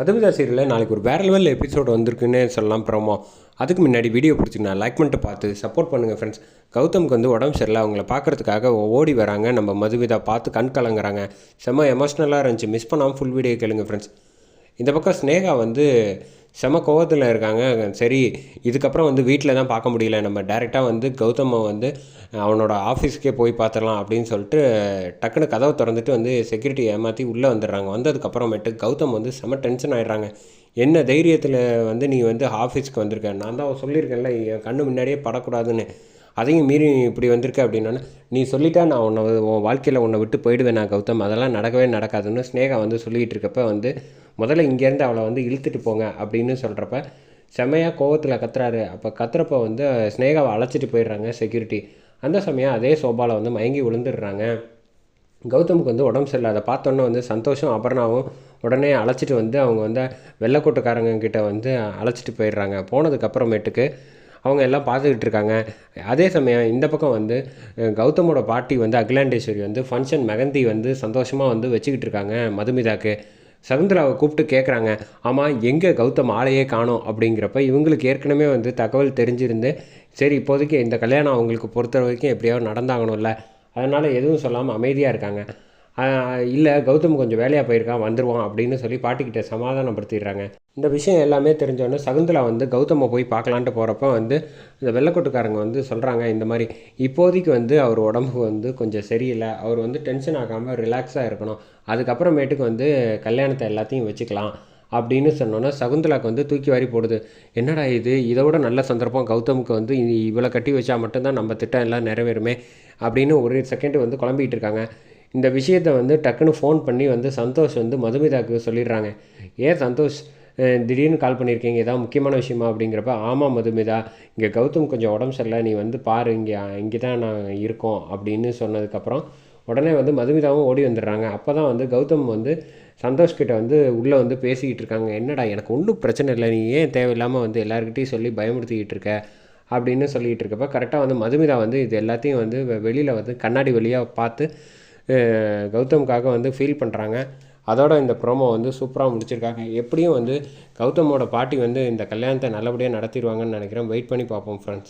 மதுமிதா சீரியலில் நாளைக்கு ஒரு வேற லெவல் எபிசோட் வந்திருக்குன்னே சொல்லலாம் ப்ரோமோ அதுக்கு முன்னாடி வீடியோ பிடிச்சிங்கன்னா லைக் பண்ணிட்டு பார்த்து சப்போர்ட் பண்ணுங்கள் ஃப்ரெண்ட்ஸ் கௌதம்க்கு வந்து உடம்பு சரியில்லை. அவங்கள பார்க்கறதுக்காக ஓடி வராங்க. நம்ம மதுமிதா பார்த்து கண் கலங்குறாங்க. செம்ம எமோஷ்னலாக இருந்துச்சு. மிஸ் பண்ணாமல் ஃபுல் வீடியோ கேளுங்க ஃப்ரெண்ட்ஸ் இந்த பக்கம் ஸ்னேகா வந்து செம கோவத்தில் இருக்காங்க. சரி இதுக்கப்புறம் வந்து வீட்டில் தான் பார்க்க முடியல. நம்ம டேரெக்டாக வந்து கௌதமை வந்து அவனோட ஆஃபீஸ்க்கே போய் பார்த்துடலாம் அப்படின்னு சொல்லிட்டு டக்குன்னு கதவை திறந்துட்டு வந்து செக்யூரிட்டி ஏமாற்றி உள்ளே வந்துடுறாங்க. வந்ததுக்கப்புறமேட்டு கௌதம் வந்து செம டென்ஷன் ஆகிடுறாங்க என்ன தைரியத்தில் வந்து நீ வந்து ஆஃபீஸ்க்கு வந்திருக்க? நான் தான் சொல்லியிருக்கேன்ல என் கண்ணு முன்னாடியே படக்கூடாதுன்னு. அதையும் மீறி இப்படி வந்திருக்க அப்படின்னா நீ சொல்லிட்டா நான் உன்னை உன் வாழ்க்கையில் உன்னை விட்டு போயிடுவேன் நான் கௌதம். அதெல்லாம் நடக்கவே நடக்காதுன்னு ஸ்னேகா வந்து சொல்லிகிட்டு இருக்கப்ப வந்து முதல்ல இங்கேருந்து அவளை வந்து இழுத்துட்டு போங்க அப்படின்னு சொல்கிறப்ப செமையாக கோவத்தில் கத்துறாரு. அப்போ கத்துறப்ப வந்து ஸ்னேகாவை அழைச்சிட்டு போயிடுறாங்க செக்யூரிட்டி அந்த சமயம் அதே சோபாவில் வந்து மயங்கி விழுந்துடுறாங்க. கௌதமுக்கு வந்து உடம்பு சரியில்லை. அதை பார்த்தோன்னே வந்து சந்தோஷம் அபர்ணாவும் உடனே அழைச்சிட்டு வந்து அவங்க வந்து வெள்ளக்கூட்டக்காரங்க கிட்ட வந்து அழைச்சிட்டு போயிடுறாங்க. போனதுக்கப்புறமேட்டுக்கு அவங்க எல்லாம் பார்த்துக்கிட்டு இருக்காங்க. அதே சமயம் இந்த பக்கம் வந்து கௌதமோட பாட்டி வந்து அகிலாண்டேஸ்வரி வந்து ஃபங்க்ஷன் மெகந்தி வந்து சந்தோஷமாக வந்து வச்சுக்கிட்டு இருக்காங்க மதுமிதாக்கு. சகுந்தராவை கூப்பிட்டு கேட்குறாங்க ஆமாம் எங்கே கௌதம் ஆளையே காணோம்? அப்படிங்கிறப்ப இவங்களுக்கு ஏற்கனவே வந்து தகவல் தெரிஞ்சிருந்து சரி இப்போதைக்கு இந்த கல்யாணம் அவங்களுக்கு பொறுத்த வரைக்கும் எப்படியாவது நடந்தாகணும்ல. அதனால் எதுவும் சொல்லாமல் அமைதியாக இருக்காங்க. இல்லை கௌதம் கொஞ்சம் வேலையாக போயிருக்கான் வந்துடுவான் அப்படின்னு சொல்லி பாட்டிக்கிட்ட சமாதானப்படுத்திடுறாங்க. இந்த விஷயம் எல்லாமே தெரிஞ்சோடனே சகுந்தலா வந்து கௌதமை போய் பார்க்கலான்ட்டு போகிறப்ப வந்து இந்த வெள்ளைக்கோட்டுக்காரங்க வந்து சொல்கிறாங்க இந்த மாதிரி இப்போதைக்கு வந்து அவர் உடம்பு வந்து கொஞ்சம் சரியில்லை. அவர் வந்து டென்ஷன் ஆகாமல் ரிலாக்ஸாக இருக்கணும். அதுக்கப்புறமேட்டுக்கு வந்து கல்யாணத்தை எல்லாத்தையும் வச்சுக்கலாம். அப்படின்னு சொன்னோன்னா சகுந்தலாக்கு வந்து தூக்கி வாரி போடுது. என்னடா இது? இதை விட நல்ல சந்தர்ப்பம் கௌதமுக்கு வந்து இவ்வளோ கட்டி வச்சா மட்டும்தான் நம்ம திட்டம் எல்லாம் நிறைவேறுமே. அப்படின்னு ஒரு செகண்டு வந்து குழம்பிக்கிட்டு இருக்காங்க. இந்த விஷயத்தை வந்து டக்குன்னு ஃபோன் பண்ணி வந்து சந்தோஷ் வந்து மதுமிதாக்கு சொல்லிடுறாங்க. ஏன் சந்தோஷ் திடீர்னு கால் பண்ணியிருக்கீங்க? ஏதாவது முக்கியமான விஷயமா? அப்படிங்கிறப்ப ஆமாம் மதுமிதா இங்கே கௌதம் கொஞ்சம் உடம்பு சரியில்லை நீ வந்து பாரு இங்கே இங்கே தான் நான் இருக்கோம் அப்படின்னு சொன்னதுக்கப்புறம் உடனே வந்து மதுமிதாவும் ஓடி வந்துடுறாங்க. அப்போ தான் வந்து கௌதம் வந்து சந்தோஷ் கிட்ட வந்து உள்ளே வந்து பேசிக்கிட்டு இருக்காங்க. என்னடா எனக்கு ஒன்றும் பிரச்சனை இல்லை. நீ ஏன் தேவையில்லாமல் வந்து எல்லாருக்கிட்டையும் சொல்லி பயமுறுத்திக்கிட்டு இருக்க? அப்படின்னு சொல்லிகிட்டு இருக்கப்ப கரெக்டாக வந்து மதுமிதா வந்து இது எல்லாத்தையும் வந்து வெளியில் வந்து கண்ணாடி வழியாக பார்த்து கௌதமுக்காக வந்து ஃபீல் பண்ணுறாங்க அதோட இந்த ப்ரோமோ வந்து சூப்பராக முடிச்சிருக்காங்க. எப்படியும் வந்து கௌதமோட பாட்டி வந்து இந்த கல்யாணத்தை நல்லபடியாக நடத்திடுவாங்கன்னு நினைக்கிறேன். வெயிட் பண்ணி பார்ப்போம் ஃப்ரெண்ட்ஸ்